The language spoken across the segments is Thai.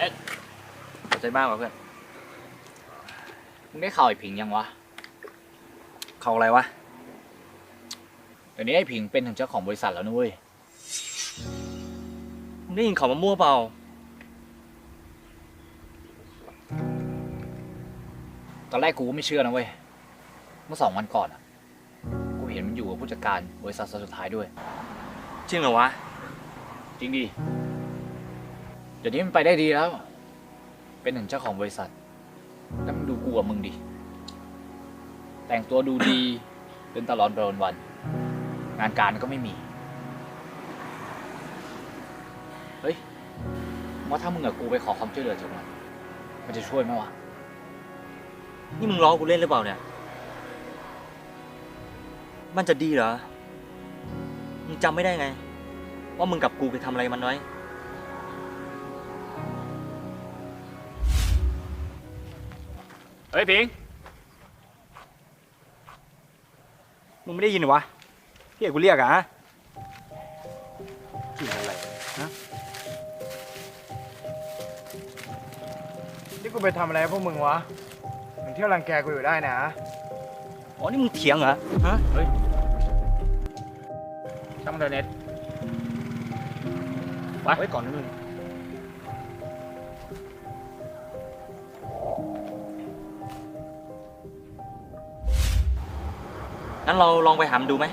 เอ๊ะขอบใจมากกว่าเพื่อน มึงได้ข่าวไอ้ผิงยังวะเขาวอะไรวะ เดี๋ยวนี้ไอ้ผิงเป็นถึงเจ้าของบริษัทแล้วนะเว้ย มึงได้ยินเขาวมามั่วเปล่า ตอนแรกกูก็ไม่เชื่อนะเว้ย เมื่อสองวันก่อนอะกูเห็นมันอยู่กับผู้จัดการบริษัทสุดท้ายด้วย จริงเหรอวะ จริงดิ เดี๋ยวนี้มันไปได้ดีแล้ว เป็นถึงเจ้าของบริษัทแล้วมึงดูกูกับมึงดิ แต่งตัวดูดี เดินตลอดไปวันๆงานการก็ไม่มี เฮ้ยว่าถ้ามึงกับกูไปขอความช่วยเหลือจากมัน มันจะช่วยไหมวะ นี่มึงล้อกูเล่นหรือเปล่าเนี่ย มันจะดีเหรอ มึงจำไม่ได้ไง ว่ามึงกับกูไปทำอะไรมันไว้ เฮ้ยพิง มึงไม่ได้ยินเหรอวะพี่เอกกูเรียกอะฮะกินอะไรฮะนี่กูไปทำอะไรให้พวกมึงวะมึงเที่ยวรังแกกูอยู่ได้นะ อ๋อ นี่มึงเถียงเหรอ ฮะช่างมันเถอะเน็ตไปไว้ก่อนนะมึง งั้นเราลองไปหามดูไหม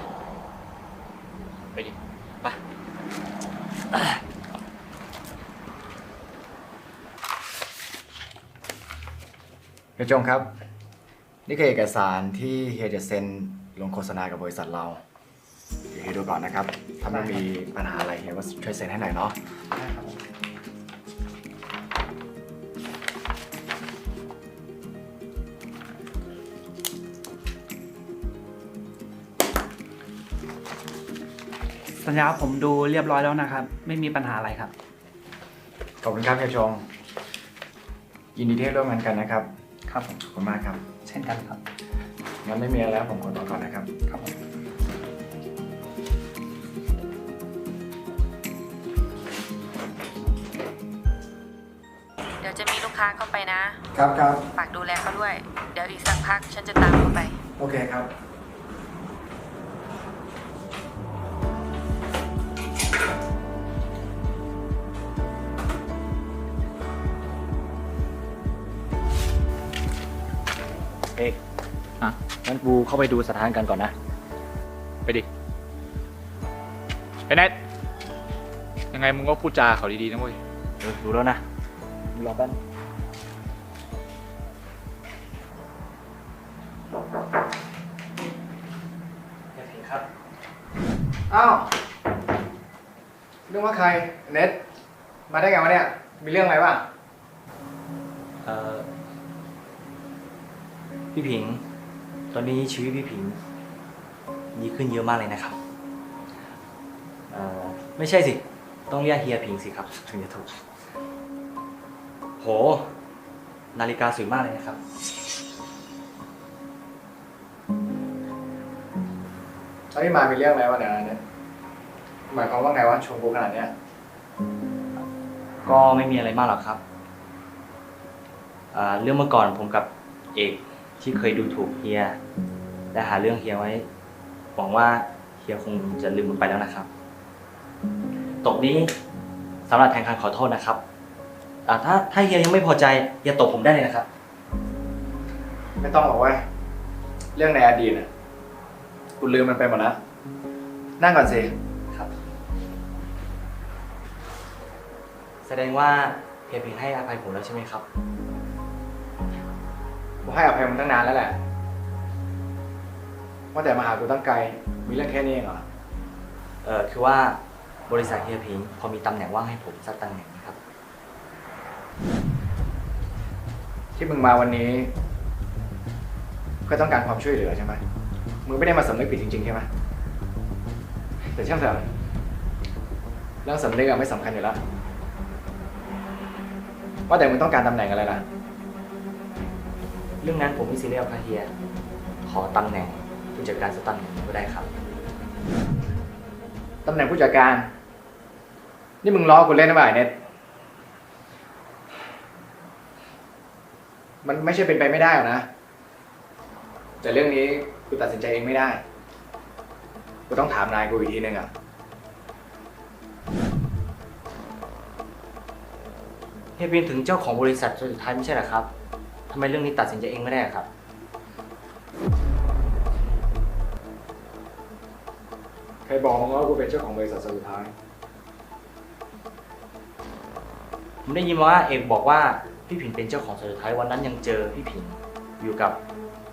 ไปดิ ไปเฮียจงครับ นี่คือเอกสารที่เฮียจะเซ็นลงโฆษณากับบริษัทเรา เดี๋ยวเฮียดูก่อนนะครับ ถ้าไม่มีปัญหาอะไรเฮียก็ช่วยเซ็นให้หน่อยเนาะ สัญญาผมดูเรียบร้อยแล้วนะครับ ไม่มีปัญหาอะไรครับ ขอบคุณครับเฮียจงยินดีที่ได้ร่วมงานกันนะครับ ครับผมขอบคุณมากครับ เช่นกันครับงั้นไม่มีอะไรแล้วผมขอตัวก่อนนะครับ ครับผมเดี๋ยวจะมีลูกค้าเข้าไปนะ ครับครับฝากดูแลเขาด้วย เดี๋ยวอีกสักพักฉันจะตามเข้าไป โอเคครับ เอกอะงั้นกูเข้าไปดูสถานการณ์ก่อนนะ ไปดิไอ้เน็ตยังไงมึงก็พูดจาเขาดีๆนะเว้ย เออดูแล้วนะมึงรอแป๊บครับ อ้าวเรื่องว่าใครเน็ตมาได้ไงวะเนี่ย มีเรื่องอะไรบ้าง พี่ผิง ตอนนี้ชีวิตพี่ผิงดีขึ้นเยอะมากเลยนะครับเอ่อไม่ใช่สิ ต้องเรียกเฮียผิงสิครับ ถึงจะถูก โห นาฬิกาสวยมากเลยนะครับ แล้วที่มามีเรื่องอะไรวะเนี่ยเน็ตหมายความว่าไงวะชมกูขนาดเนี้ยก็ไม่มีอะไรมากหรอกครับอ่าเรื่องเมื่อก่อนผมกับเอก ที่เคยดูถูกเฮียและหาเรื่องเฮียไว้ หวังว่าเฮียคงจะลืมมันไปแล้วนะครับ ตกนี้สำหรับแทนการขอโทษนะครับอ่าถ้าถ้าเฮียยังไม่พอใจเฮียตบผมได้เลยนะครับ ไม่ต้องหรอกเว้ยเรื่องในอดีตน่ะกูลืมมันไปหมดแล้วนั่งก่อนสิครับแสดงว่าเฮียเพียงให้อภัยผมแล้วใช่ไหมครับ กูให้อภัยมันตั้งนานแล้วแหละ ว่าแต่มาหากูตั้งไกล มีเรื่องแค่นี้เองเหรอ เออคือว่าบริษัทเฮียพิงพอมีตำแหน่งว่างให้ผมสักตำแหน่งนะครับ ที่มึงมาวันนี้ก็ต้องการความช่วยเหลือใช่ไหมมึงไม่ได้มาสำนึกผิดจริงๆใช่ไหมแต่ช่างเถอะเรื่องสำนึกอะไม่สำคัญอยู่แล้ว ว่าแต่มึงต้องการตำแหน่งอะไรล่ะเรื่องนั้นผมไม่ซีเรียสครับเฮีย ขอตำแหน่งผู้จัดการสักตำแหน่งก็ได้ครับ ตำแหน่งผู้จัดการ นี่มึงล้อกูเล่นนะบ่ายเน็ตมันไม่ใช่เป็นไปไม่ได้หรอกนะ แต่เรื่องนี้กูตัดสินใจเองไม่ได้ กูต้องถามนายกูอีกทีนึงอะ เฮียเป็นถึงเจ้าของบริษัทสุดท้ายไม่ใช่เหรอครับ ทำไมเรื่องนี้ตัดสินใจเองไม่ได้อะครับ ใครบอกมึงว่ากูเป็นเจ้าของบริษัทสุดท้าย ผมได้ยินมาว่าเอกบอกว่าพี่ผินเป็นเจ้าของสุดท้ายวันนั้นยังเจอพี่ผินอยู่กับ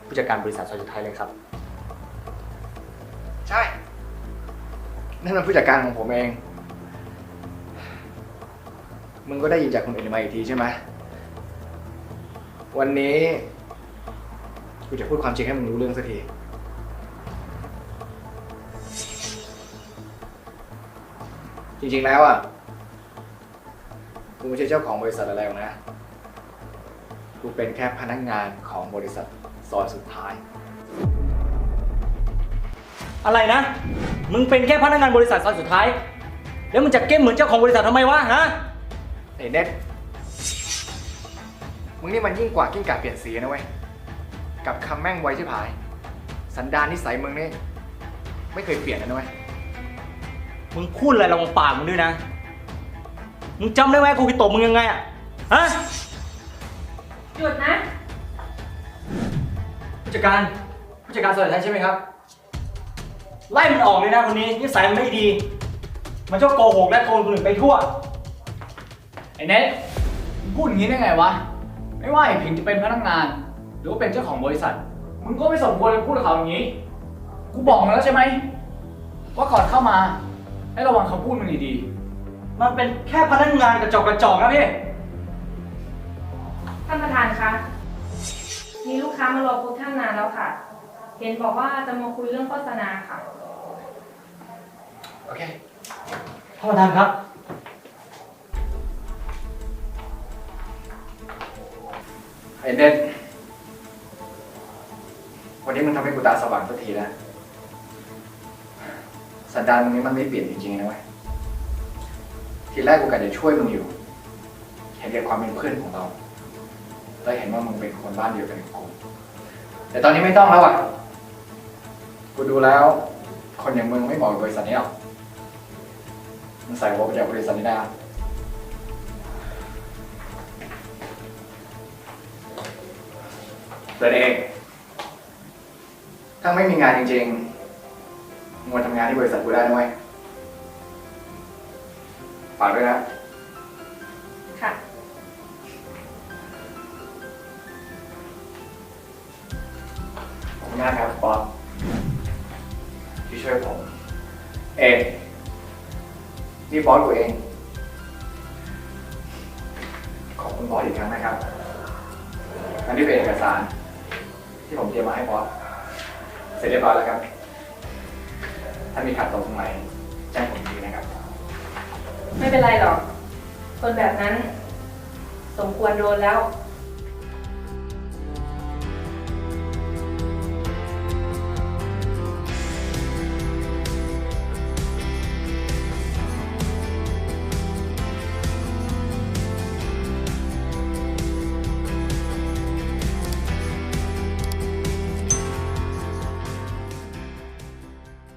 ผู้จัดการบริษัทสุดท้ายเลยครับ ใช่ นั่นมันผู้จัดการของผมเอง มึงก็ได้ยินจากคนอื่นมาอีกทีใช่ไหม วันนี้กูจะพูดความจริงให้มึงรู้เรื่องสักที จริงๆแล้วอะ กูไม่ใช่เจ้าของบริษัทอะไรหรอกนะ กูเป็นแค่พนักงานของบริษัทซอยสุดท้าย อะไรนะ มึงเป็นแค่พนักงานบริษัทซอยสุดท้าย แล้วมึงจะเก้มเหมือนเจ้าของบริษัททำไมวะฮะ ไอ้เน็ต มึงนี่มันยิ่งกว่ากิ้งก่าเปลี่ยนสีนะเว้ย กับคำแม่งไวชิบหาย สันดานนิสัยมึงนี่ไม่เคยเปลี่ยนนะเว้ย มึงพูดอะไรระวังปากมึงด้วยนะ มึงจำได้ไหมกูไปตบมึงยังไงอะฮะ หยุดนะ ผู้จัดการ ผู้จัดการสอยไทยใช่ไหมครับ ไล่มันออกเลยนะคนนี้นิสัยมันไม่ดี มันชอบโกหกและโกงคนอื่นไปทั่ว ไอ้เน็ตมึงพูดอย่างนี้ได้ไงวะ ไม่ว่าไอ้ผิงจะเป็นพนักงาน หรือว่าเป็นเจ้าของบริษัท มึงก็ไม่สมควรจะพูดกับเขาอย่างนี้ กูบอกมึงแล้วใช่ไหม ว่าก่อนเข้ามา ให้ระวังคำพูดมึงดีมันเป็นแค่พนักงานกระจอกกระจอกนะพี่ ท่านประธานคะ มีลูกค้ามารอพบท่านนานแล้วค่ะ เห็นบอกว่าจะมาคุยเรื่องโฆษณาค่ะ โอเค ท่านประธานครับ ไอ้เน็ตวันนี้มึงทำให้กูตาสว่างสักทีแล้วสันดานมึงนี้มันไม่เปลี่ยนจริงๆนะเว้ยทีแรกกูกะจะช่วยมึงอยู่ เห็นแก่ความเป็นเพื่อนของเรา แล้วเห็นว่ามึงเป็นคนบ้านเดียวกันกับกู แต่ตอนนี้ไม่ต้องแล้วอะ กูดูแล้ว คนอย่างมึงไม่เหมาะกับบริษัทนี้หรอกมึงใส่หัวไปจากบริษัทนี้ได้ แล้วเดินเอง ถ้าไม่มีงานจริงๆมึงมาทำงานที่บริษัทกูได้นะเว้ยฝากด้วยนะ ค่ะ ขอบคุณมากครับบอสที่ช่วยผม เอกนี่บอสกูเอง ขอบคุณบอสอีกครั้งนะครับ อันนี้เป็นเอกสาร ที่ผมเตรียมมาให้บอสเสร็จเรียบร้อยแล้วครับ ถ้ามีขัดตรงตรงไหนแจ้งผมดีนะครับ ไม่เป็นไรหรอก คนแบบนั้น สมควรโดนแล้ว